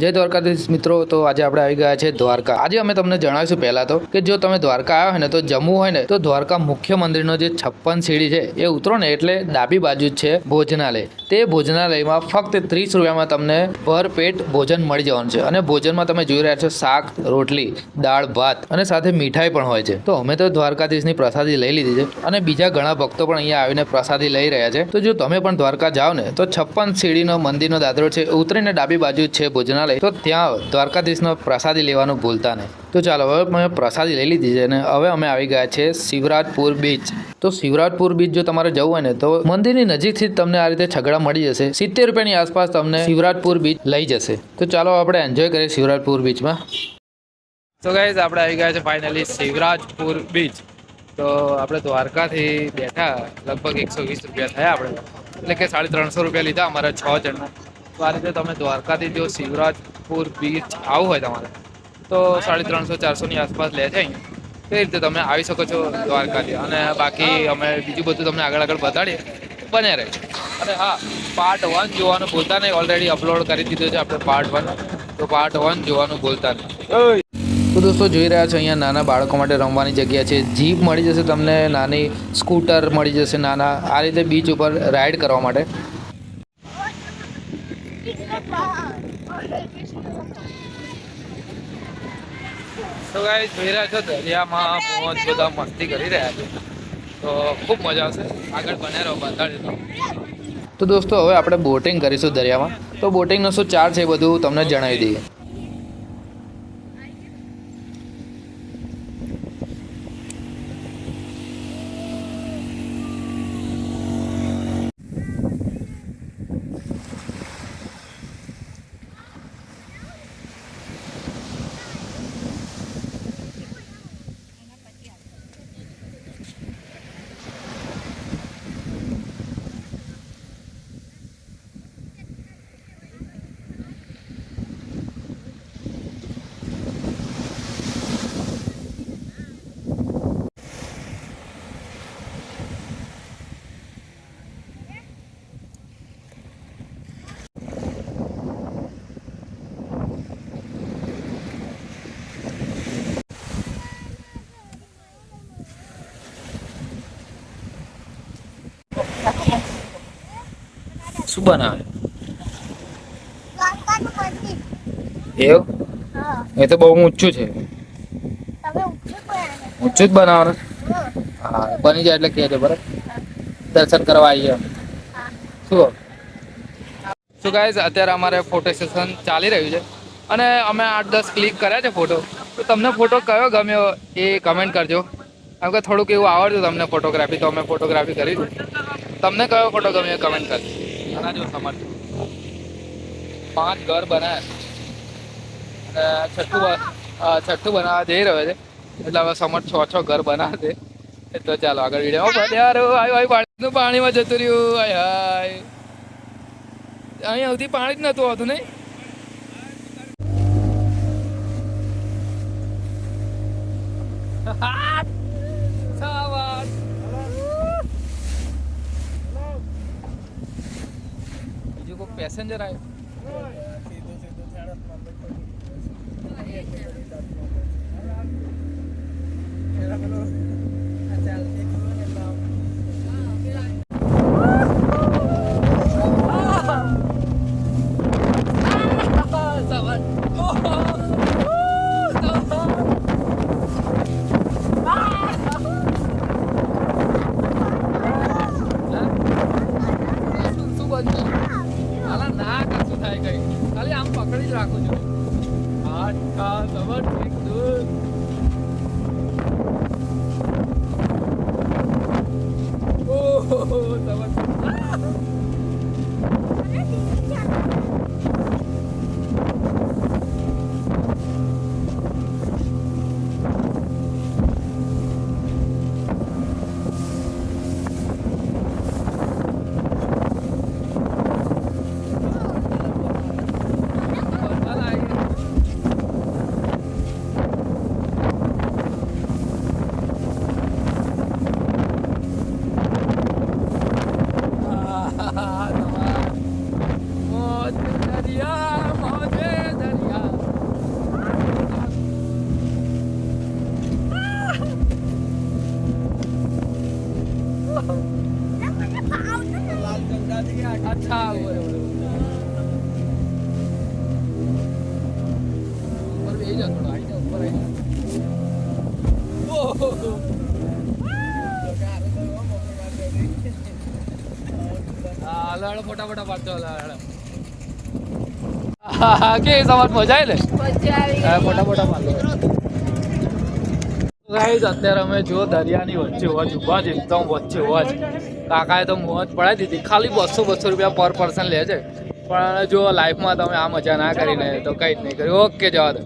જય દ્વારકાધીશ મિત્રો, તો આજે આપણે આવી ગયા છે દ્વારકા. આજે અમે તમને જણાવીશું પહેલાં તો કે જો તમે દ્વારકા આવ્યા હોય ને, તો જમવું હોય ને, તો દ્વારકા મુખ્ય મંદિરનો જે છપ્પન સીડી છે, એ ઉતરો ને એટલે ડાબી બાજુ છે ભોજનાલય. તે ભોજનાલયમાં ફક્ત ત્રીસ રૂપિયામાં તમને ભર પેટ ભોજન મળી જવાનું છે. અને ભોજનમાં તમે જોઈ રહ્યા છો શાક, રોટલી, દાળ, ભાત અને સાથે મીઠાઈ પણ હોય છે. તો અમે તો દ્વારકાધીશની પ્રસાદી લઈ લીધી છે અને બીજા ઘણા ભક્તો પણ અહીંયા આવીને પ્રસાદી લઈ રહ્યા છે. તો જો તમે પણ દ્વારકા જાઓ ને, તો છપ્પન સીડીનો મંદિરનો દાદરો છે ઉતરીને ડાબી બાજુ છે ભોજનાલય. તો ત્યાં દ્વારકાધીશનો પ્રસાદી લેવાનું ભૂલતા નહીં. તો ચાલો, હવે મેં પ્રસાદી લઈ લીધી છે અને હવે અમે આવી ગયા છે શિવરાજપુર બીચ તો શિવરાજપુર બીચ જો તમારે જવું હોય ને, તો મંદિરની નજીકથી તમને આ રીતે છગડા મળી જશે. સિત્તેર રૂપિયાની આસપાસ તમને શિવરાજપુર બીચ લઈ જશે. તો ચાલો, આપણે એન્જોય કરીએ શિવરાજપુર બીચમાં તો ગાઈઝ આપણે આવી ગયા છે ફાઇનલી શિવરાજપુર બીચ તો આપણે દ્વારકાથી બેઠા, લગભગ એકસો વીસ રૂપિયા થયા આપણે. એટલે કે સાડી ત્રણસો રૂપિયા લીધા અમારા છ જણના. આ રીતે તમે દ્વારકાથી જો શિવરાજપુર બીચ આવવું હોય તમારે, તો સાડી ત્રણસો, ચારસોની આસપાસ લે છે અહીંયા. તે રીતે તમે આવી શકો છો દ્વારકાથી. અને બાકી અમે બીજું બધું તમને આગળ આગળ બતાડીએ બને રહે. અને હા પાર્ટ વન જોવાનું ભૂલતા નહીં. ઓલરેડી અપલોડ કરી દીધું છે આપણે પાર્ટ વન તો પાર્ટ વન જોવાનું ભૂલતા નહીં. તો દોસ્તો, જોઈ રહ્યા છો અહીંયા નાના બાળકો માટે રમવાની જગ્યા છે. જીપ મળી જશે તમને, નાની સ્કૂટર મળી જશે નાના. આ રીતે બીચ ઉપર રાઈડ કરવા માટે. તો ગાઈસ જોઈ રહ્યા છો, દરિયામાં મોજ બધા મસ્તી કરી રહ્યા છે. તો ખૂબ મજા આવશે. આગળ બને રહો બતાડી તો દોસ્તો, હવે આપણે બોટિંગ કરીશું દરિયામાં. તો બોટિંગનો શું ચાર્જ છે બધું તમને જણાવી દઈએ. બનાવે. એવું? એ તો બહુ ઊંચું છે. ઊંચું જ બનાવવાનું? હા. બની જાય એટલે કહેજો બરાબર? દર્શન કરવા આવીએ. શું શું ગાઈઝ અત્યારે અમારે ફોટો સેશન ચાલી રહ્યું છે. અને અમે આઠ દસ ક્લિક કર્યા છે ફોટો તો તમને ફોટો કયો ગમ્યો એ કમેન્ટ કરજો. કેમ કે થોડુંક એવું આવડતું તમને ફોટોગ્રાફી તો અમે ફોટોગ્રાફી કરી તમને કયો ફોટો ગમ્યો એ કમેન્ટ કરજો. જો સમર્થ પાંચ ઘર બનાવ્યા અને છઠ્ઠું છઠ્ઠું બનાવવા જઈ રહ્યો છે. એટલે હવે સમર્થ છ છ ઘર બનાવે છે. તો ચાલો આગળ વીડિયો પાણીનું પાણીમાં જતું રહ્યું. આય હાય. અહીંયા સુધી પાણી જ નતું આવતું નહીં. શાબાશ. બીજું કોઈ પેસેન્જર આવ્યો શું શું બન્યું અલા ના કશું થાય કઈ. ખાલી આમ પકડી જ રાખું છું. આઠ ખા સબર अच्छा ऊपर भी जा थोड़ा हाइट ऊपर है હલાડો ફોટા ફોટા પાડતો હલાડો કે સમજ મજા આવી ને ફોટા ફોટા પાડતો ગાઈઝ અત્યારે અમે જો દરિયાની વચ્ચે હોવા જ ઊભા છે, એકદમ વચ્ચે હોવા જ. કાકાએ તો મોજ પડાવી દીધી. ખાલી બસો બસો રૂપિયા પર પર્સન લે છે. પણ જો લાઈફમાં તમે આ મજા ના કરીને તો કંઈ જ નહીં કર્યું ઓકે જવા દો.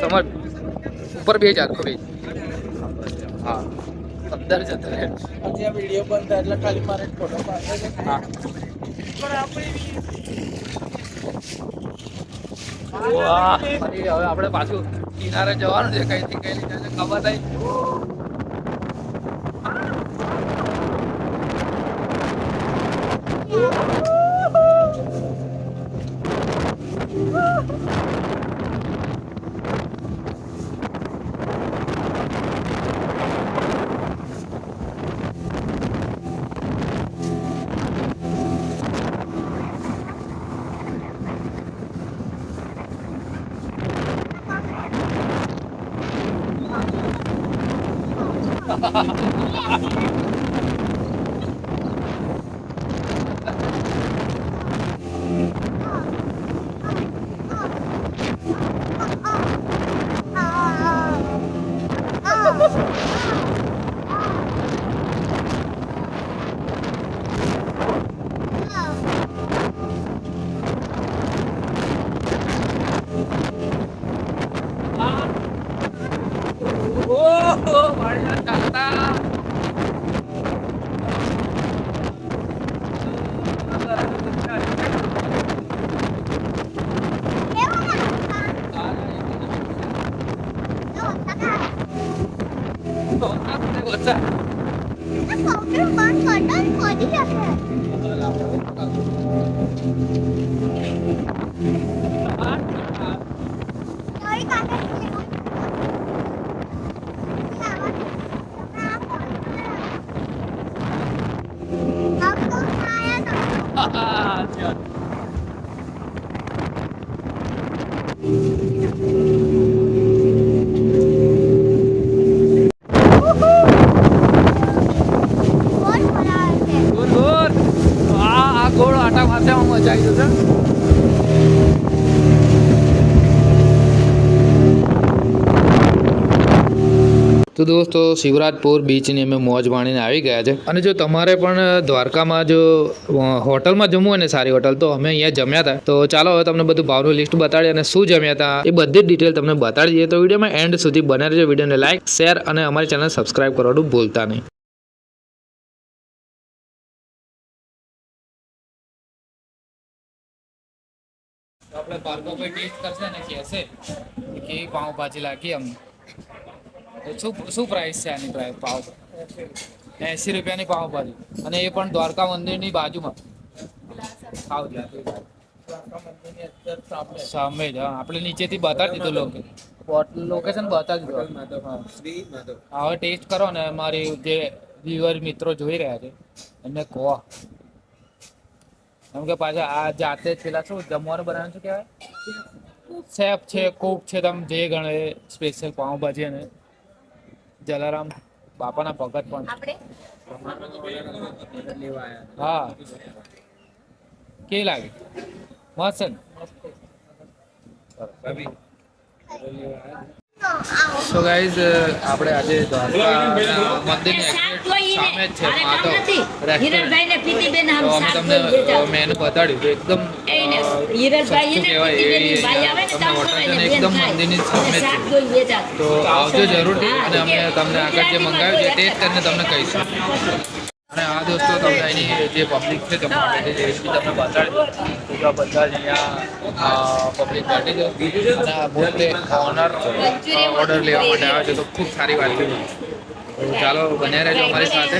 સમજ? ઉપર બે હજાર બે હા. અંદર જતા રહે. હા. આપણે પાછું કિનારે જવાનું છે. કઈથી કઈ રીતે ખબર નહીં. Yeah. ગોળ આટા મારશે મજા આવી જશે. તો દોસ્તો, શિવરાજપુર બીચની અમે મોજ માણીને આવી ગયા છે. અને જો તમારે પણ દ્વારકામાં જો હોટલમાં જમવું હોય ને સારી હોટલ, તો અમે અહીંયા જમ્યા હતા. તો ચાલો, હવે તમને બધું ભાવનું લિસ્ટ બતાડી અને શું જમ્યા હતા, એ બધી ડિટેલ તમને બતાડી દઈએ. તો વિડીયોમાં એન્ડ સુધી બને રહેજો. વિડીયોને લાઇક શેર અને અમારી ચેનલ સબસ્ક્રાઇબ કરવાનું ભૂલતા નહીં. આપણે ભાર્ગવભાઈ ટેસ્ટ કરશે ને કહેશે કે કેવી પાઉંભાજી લાગી અમને તો શું શું પ્રાઇસ છે આની પ્રાઇસ પાવ એંસી રૂપિયાની પાઉંભાજી અને એ પણ દ્વારકા મંદિરની બાજુમાં સામે જ આપણે નીચેથી બતાવી દીધું લોકેશન લોકેશન બતાવી દીધું હવે ટેસ્ટ કરો ને મારી જે વ્યુઅર મિત્રો જોઈ રહ્યા છે એમને કહો એમ કે પાછા આ જાતે જ પેલા શું જમવાનું બનાવવાનું શું કહેવાય? શેફ છે કૂક છે તમે જે ગણે સ્પેશિયલ પાઉંભાજી અને જલારામ બાપાના ભગત પણ હા. કેવી લાગે? મસ્ત છે ને? સો ગાઈઝ આપણે આજે દ્વારકા મંદિરની સામે છે માધવ તો અમે તમને મેનુ બતાડ્યું તો એકદમ એકદમ મંદિરની સામે છે. તો આવજો જરૂર અને અમે તમને આગળ જે મંગાવ્યું છે ટેસ્ટ કરીને તમને કહીશું. દોસ્તો તમને એની જે પબ્લિક છે તમારા માટે જે બી તમને બતાડી. તો બધા જ અહીંયા પબ્લિક માટે છે અને આ ઓનર ઓર્ડર લેવા માટે આવે છે તો ખૂબ સારી વાત છે. ચાલો બન્યા રહેજો અમારી સાથે.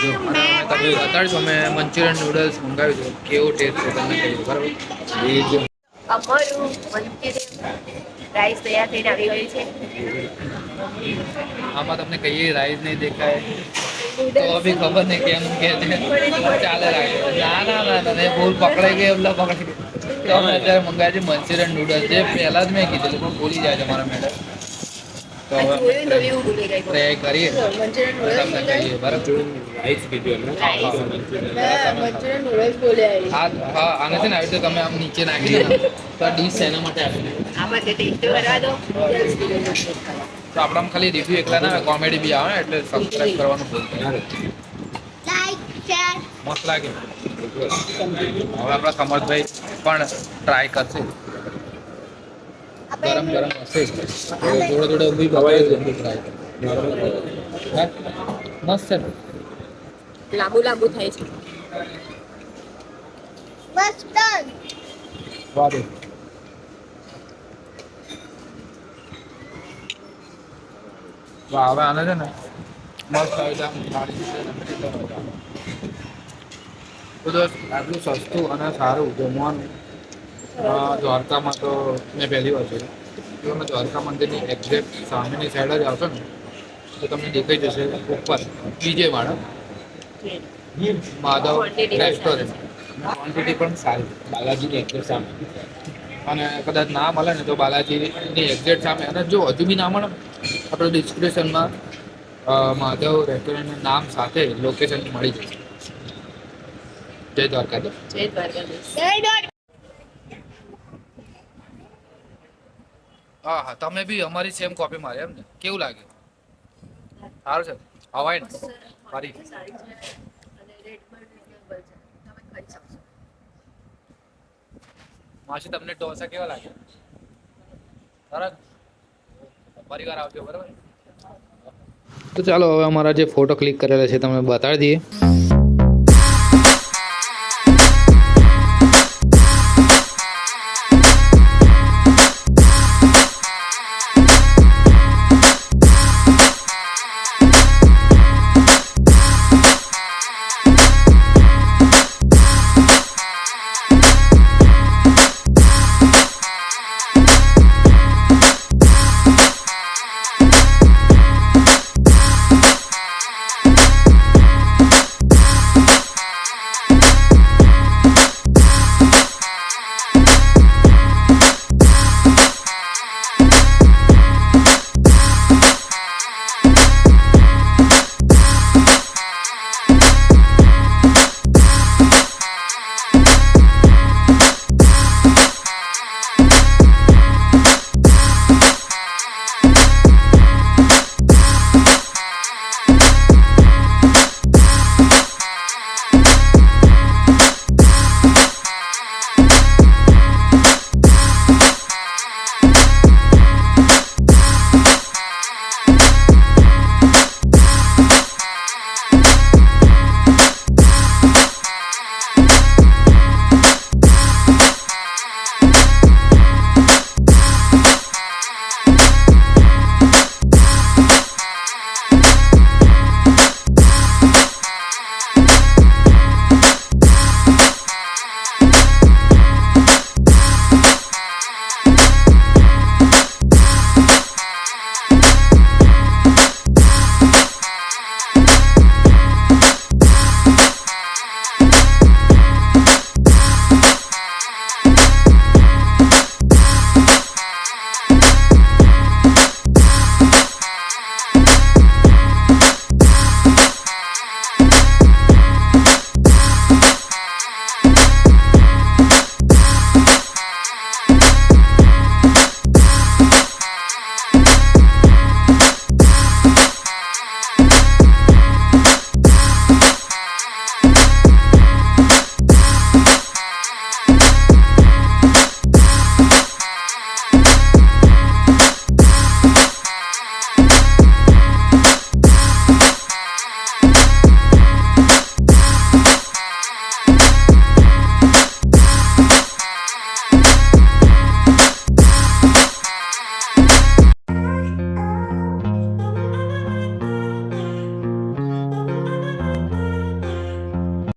જો અને અમે તમને બતાડીશું અમે મંચુરિયન નૂડલ્સ મંગાવ્યું છે કેવો ટેસ્ટ છે તમને કહ્યું બરાબર? અમારું મંચુરિયન રાઈસ તૈયાર થઈને આવી ગયું છે. આમાં તમને કહીએ રાઈસ નહીં દેખાય. તો બી ખબર નહીં કેમ કે ચાલે ના ના ના ના ભૂલ પકડાઈ ગઈ એટલે પકડાઈ ગઈ. તો અમે અત્યારે મંગાવ્યા છે મંચુરિયન નૂડલ્સ જે પહેલાં જ મેં કીધેલું પણ ભૂલી જાય છે મારા મેડમ તો હવે ટ્રાય કરીએ. તમને કહીએ બરાબર? હા હા આને છે ને આવી રીતે તમે આમ નીચે નાખી દો તો આ ડીશ એના માટે આપી આમાં ટેસ્ટ કરવા દો. તો આપણામાં ખાલી રિવ્યુ એકલા ના કોમેડી બી આવે એટલે સબસ્ક્રાઇબ કરવાનું ભૂલતા નહીં. લાઈક શેર મસ્ત લાગે. હવે આપણા સમર્થભાઈ પણ ટ્રાય કરશે. ગરમ ગરમ હશે. જોડે જોડે ઊભી ભવાય જલ્દી ટ્રાય મસ્ત છે. લાંબુ લાંબુ થાય છે. મસ્ત. ડન વાહ હવે આને છે ને મસ્ત. તો આટલું સસ્તું અને સારું જમવાનું. દ્વારકામાં તો મેં પહેલી વાર જોયું. જો તમે દ્વારકા મંદિરની એક્ઝેક્ટ સામેની સાઈડ જ આવશો ને, તો તમને દેખાઈ જશે ઉપર બીજે માળા માધવ રેસ્ટોરન્ટ ક્વોન્ટિટી પણ સારી, બાલાજીની એક્ઝેક્ટ સામે. અને કદાચ ના મળે ને, તો બાલાજીની એક્ઝેક્ટ સામે. અને જો હજુ બી ના મળે આપણે ડિસ્ક્રિપ્શનમાં માધવ રેસ્ટોરન્ટનું નામ સાથે લોકેશન મળી જશે. જય દ્વારકાધીશ. જય દ્વારકાધીશ. હા હા તમે બી અમારી સેમ કોપી મારી એમ ને? કેવું લાગે? સારું છે. હવાઈ ને. શકશો. માસી તમને ઢોસા કેવા લાગે સરસ. પરિવાર આવજો, બરાબર? તો ચાલો, હવે અમારા જે ફોટો ક્લિક કરેલા છે તમે બતાવી દઈએ.